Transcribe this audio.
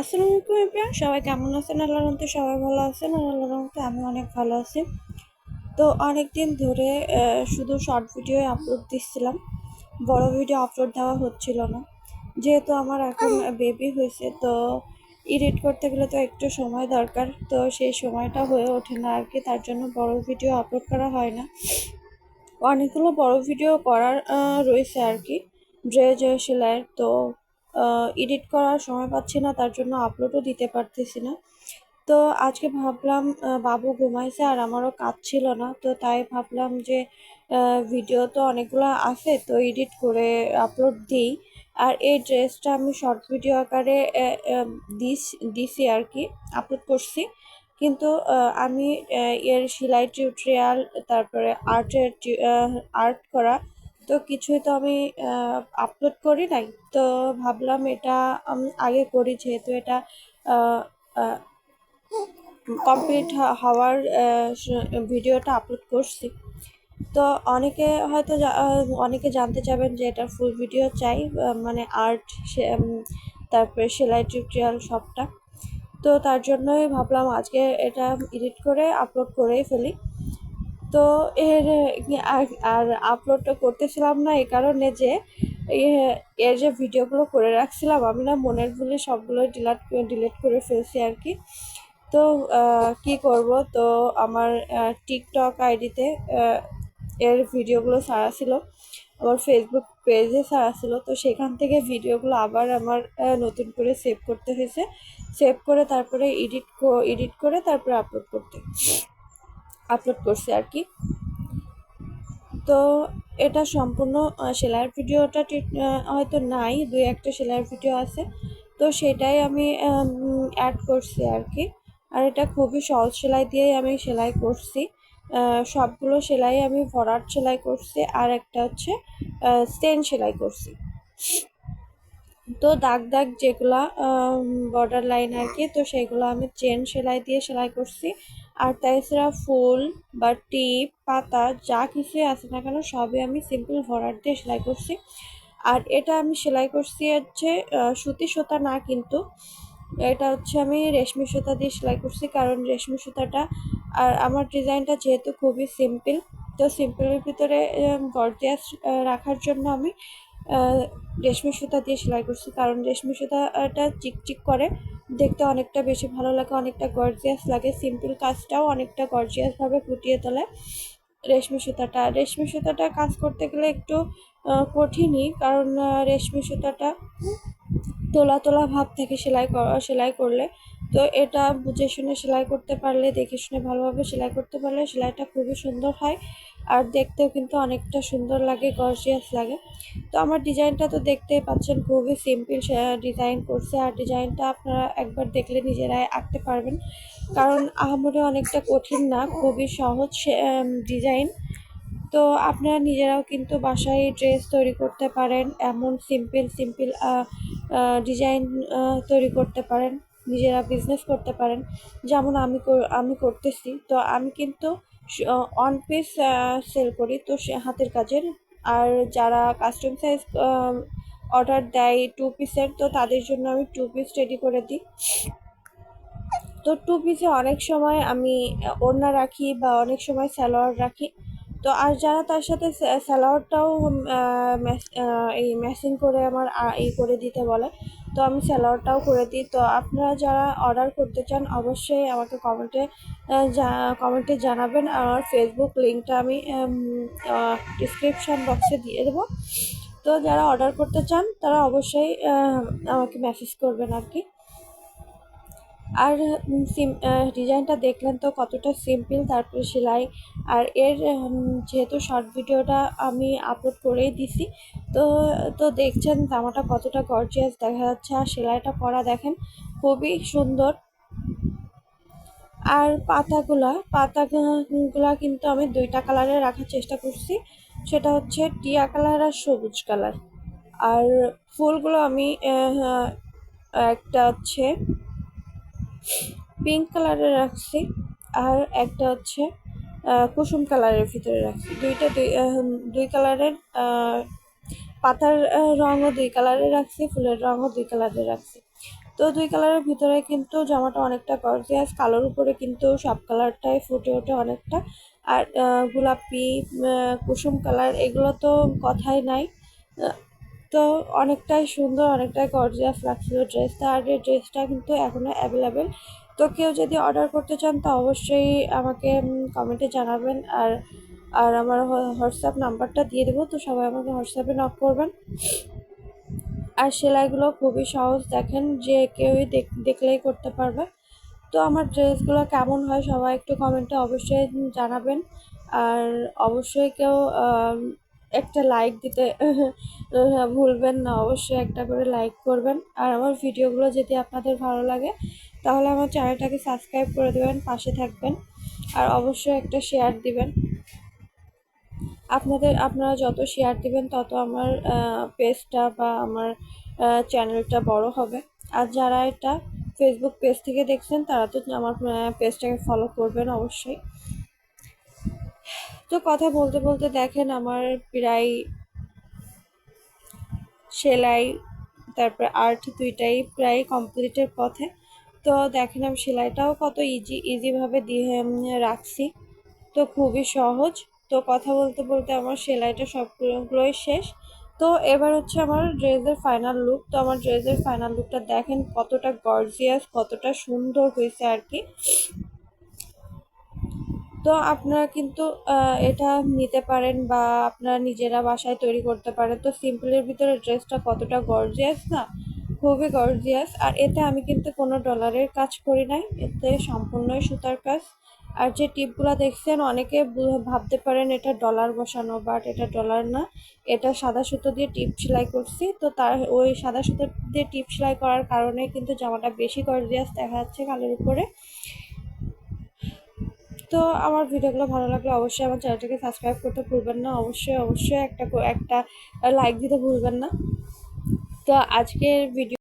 আসসালামু আলাইকুম সবাই কেমন আছেন? আল্লাহর রহমতে সবাই ভালো আছেন আর আল্লাহর রহমতে আমি অনেক ভালো আছি। তো অনেক দিন ধরে শুধু শর্ট ভিডিও আপলোড দিচ্ছিলাম, বড় ভিডিও আপলোড দেওয়া হচ্ছিল না। যেহেতু আমার এখন বেবি হয়েছে, তো এডিট করতে গেলে তো একটু সময় দরকার, তো সেই সময়টা হয়ে ওঠে না আর কি, তার জন্য বড় ভিডিও আপলোড করা হয় না। অনেকগুলো বড় ভিডিও করার রয়েছে আর কি ড্রেস সেলাইয়ের, তো এডিট করার সময় পাচ্ছি না, তার জন্য আপলোডও দিতে পারতেছি না। তো আজকে ভাবলাম বাবু ঘুমাইছে আর আমারও কাজ ছিল না, তো তাই ভাবলাম যে ভিডিও তো অনেকগুলো আছে, তো এডিট করে আপলোড দিই। আর এই ড্রেসটা আমি শর্ট ভিডিও আকারে দিস, দিছি আর কি আপলোড করছি। কিন্তু আমি এর সেলাই টিউটোরিয়াল তারপরে আর্টের আর্ট করা তো কিছুই তো আমি আপলোড করি নাই। তো ভাবলাম এটা আমি আগে করি, যেহেতু এটা কমপ্লিট হওয়ার ভিডিওটা আপলোড করছি। তো অনেকে হয়তো অনেকে জানতে চাবেন যে এটা ফুল ভিডিও চাই মানে আর্ট তারপরে সেলাই টিউটোরিয়াল সবটা। তো তার জন্যই ভাবলাম আজকে এটা এডিট করে আপলোড করেই ফেলি। তো এর, আর আপলোডটা করতেছিলাম না এই কারণে যে এর যে ভিডিওগুলো করে রাখছিলাম, আমি না মনের ভুলে সবগুলো ডিলাট ডিলিট করে ফেলছি আর কি। তো কি করব? তো আমার টিকটক আইডিতে এর ভিডিওগুলো ছাড়া ছিল। আমার ফেসবুক পেজে ছাড়া ছিল। তো সেখান থেকে ভিডিওগুলো আবার আমার নতুন করে সেভ করতে হয়েছে। সেভ করে তারপরে এডিট এডিট করে তারপরে আপলোড করতে। আপলোড করছি আর কি। তো এটা সম্পূর্ণ সেলাইয়ের ভিডিওটা হয়তো নাই, দুই একটা সেলাইয়ের ভিডিও আছে। তো সেটাই আমি অ্যাড করছি আর কি। আর এটা খুবই সহজ সেলাই দিয়েই আমি সেলাই করছি। সবগুলো সেলাই আমি ভরাট সেলাই করছি আর একটা হচ্ছে স্টেন সেলাই করছি। তো দাগ দাগ যেগুলা বর্ডার লাইন আর কি, তো সেগুলো আমি চেন সেলাই দিয়ে সেলাই করছি। আর তাছাড়া ফুল বা টিপ, পাতা, যা কিছুই আছে না কেন, সবই আমি সিম্পল ভরাট দিয়ে সেলাই করছি। আর এটা আমি সেলাই করছি হচ্ছে সুতি সুতা না কিন্তু, এটা হচ্ছে আমি রেশমি সুতা দিয়ে সেলাই করছি। কারণ রেশমি সুতাটা, আর আমার ডিজাইনটা যেহেতু খুবই সিম্পল তো সিম্পলের ভিতরে গর্জিয়াস রাখার জন্য আমি রেশমি সুতা দিয়ে সেলাই করছি। কারণ রেশমি সুতাটা চিকচিক করে দেখতে অনেকটা বেশি ভালো লাগে, অনেকটা গর্জিয়াস লাগে। সিম্পল কাজটাও অনেকটা গর্জিয়াসভাবে ফুটিয়ে তোলে রেশমি সুতাটা। রেশমি সুতাটা কাজ করতে গেলে একটু কঠিনই কারণ রেশমি সুতাটা তোলা তোলা ভাব থেকে সেলাই সেলাই করলে তো এটা বুঝে শুনে সেলাই করতে পারলে, দেখে শুনে ভালোভাবে সেলাই করতে পারলে সেলাইটা খুবই সুন্দর হয়। আর দেখতেও কিন্তু অনেকটা সুন্দর লাগে গর্জিয়াস লাগে। তো আমার ডিজাইনটা তো দেখতেই পাচ্ছেন, খুবই সিম্পল ডিজাইন করছে। আর ডিজাইনটা আপনারা একবার দেখলে নিজেরাই আঁকতে পারবেন। কারণ আহামরি অনেকটা কঠিন না, খুবই সহজ ডিজাইন। তো আপনারা নিজেরাও কিন্তু বাসায় ড্রেস তৈরি করতে পারেন, এমন সিম্পল সিম্পল ডিজাইন তৈরি করতে পারেন। নিজেরা বিজনেস করতে পারেন। যেমন আমি আমি করতেছি। তো আমি কিন্তু অন পিস সেল করি। তো সে হাতের কাজের। আর যারা কাস্টম সাইজ অর্ডার দেয় টু পিসের তো তাদের জন্য আমি টু পিস রেডি করে দিই। তো টু পিসে অনেক সময় আমি ওড়না রাখি বা অনেক সময় সালোয়ার রাখি। তো আর যারা তার সাথে সা- সালোয়ারটাও উম, আহ, ম্যাচ- আহ, এই ম্যাচিং করে আমার এই করে দিতে বলে তো আমি স্যালাডটাও করে দিই। তো আপনারা যারা অর্ডার করতে চান, অবশ্যই আমাকে কমেন্টে কমেন্টে জানাবেন আমার ফেসবুক লিঙ্কটা আমি ডিসক্রিপশান বক্সে দিয়ে দেবো। তো যারা অর্ডার করতে চান, তারা অবশ্যই আমাকে মেসেজ করবেন আর কি। আর সিম ডিজাইনটা দেখলেন তো কতটা সিম্পল তারপরে সেলাই, আর এর যেহেতু শর্ট ভিডিওটা আমি আপলোড করেই দিছি, তো তো দেখছেন জামাটা কতটা গর্জিয়াস দেখা যাচ্ছে, আর সেলাইটা করা দেখেন খুবই সুন্দর। আর পাতাগুলা পাতাগুলা কিন্তু আমি দুইটা কালারে রাখার চেষ্টা করছি, সেটা হচ্ছে টিয়া কালার আর সবুজ কালার আর ফুলগুলো আমি একটা হচ্ছে পিঙ্ক কালারের রাখছি, আর একটা হচ্ছে কুসুম কালারের ভিতরে রাখছি। দুইটা দুই দুই কালারের পাতার রঙও দুই কালারের রাখছি, ফুলের রঙও দুই কালারের রাখছি। তো দুই কালারের ভিতরে কিন্তু জামাটা অনেকটা গর্জিয়াস কালোর উপরে কিন্তু সব কালারটাই ফুটে ওঠে অনেকটা। আর গোলাপি কুসুম কালার, এগুলো তো কথাই নাই। তো অনেকটাই সুন্দর, অনেকটাই গর্জিয়াস লাগছিল ড্রেসটা আর এই ড্রেসটা কিন্তু এখনও অ্যাভেলেবেল তো কেউ যদি অর্ডার করতে চান, তো অবশ্যই আমাকে কমেন্টে জানাবেন। আর আর আমার হোয়াটসঅ্যাপ নাম্বারটা দিয়ে দেবো। তো সবাই আমাকে হোয়াটসঅ্যাপে নক করবেন। আর সেলাইগুলো খুবই সহজ। দেখেন যে কেউই দেখ- দেখলেই করতে পারবে। তো আমার ড্রেসগুলো কেমন হয়, সবাই একটু কমেন্টে অবশ্যই জানাবেন। আর অবশ্যই কেউ একটা লাইক দিতে ভুলবেন না। অবশ্যই একটা করে লাইক করবেন। আর আমার ভিডিওগুলো যদি আপনাদের ভালো লাগে, তাহলে আমার চ্যানেলটাকে সাবস্ক্রাইব করে দেবেন, পাশে থাকবেন। আর অবশ্যই একটা শেয়ার দিবেন। আপনাদের, আপনারা যত শেয়ার দিবেন, তত আমার পেজটা বা আমার চ্যানেলটা বড় হবে। আর যারা এটা ফেসবুক পেজ থেকে দেখছেন, তারা তো আমার পেজটাকে ফলো করবেন অবশ্যই। তো কথা বলতে বলতে দেখেন আমার প্রায় সেলাই, তারপরে আর্ট দুইটাই প্রায় কমপ্লিটের পথে। তো দেখেন আমি সেলাইটাও কত ইজি ইজিভাবে দিয়ে রাখছি। তো খুবই সহজ। তো কথা বলতে বলতে আমার সেলাইটা সবগুলোই শেষ। তো এবার হচ্ছে আমার ড্রেসের ফাইনাল লুক তো আমার ড্রেসের ফাইনাল লুকটা দেখেন কতটা গর্জিয়াস কতটা সুন্দর হয়েছে আর কি। তো আপনারা কিন্তু এটা নিতে পারেন বা আপনারা নিজেরা বাসায় তৈরি করতে পারেন। তো সিম্পলের ভিতরে ড্রেসটা কতটা গর্জিয়াস না? খুবই গর্জিয়াস আর এতে আমি কিন্তু কোনো ডলারের কাজ করি নাই। এতে সম্পূর্ণই সুতার কাজ। আর যে টিপগুলো দেখছেন, অনেকে ভাবতে পারেন এটা ডলার বসানো বাট এটা ডলার না। এটা সাদা সুতো দিয়ে টিপ সেলাই করছি। তো তার, ওই সাদা সুতো দিয়ে টিপ সেলাই করার কারণে কিন্তু জামাটা বেশি গর্জিয়াস দেখা যাচ্ছে কালের উপরে। তো আমার ভিডিওগুলো ভালো লাগলে অবশ্যই আমার চ্যানেলটাকে সাবস্ক্রাইব করতে ভুলবেন না। অবশ্যই অবশ্যই একটা একটা লাইক দিতে ভুলবেন না। তো আজকের ভিডিও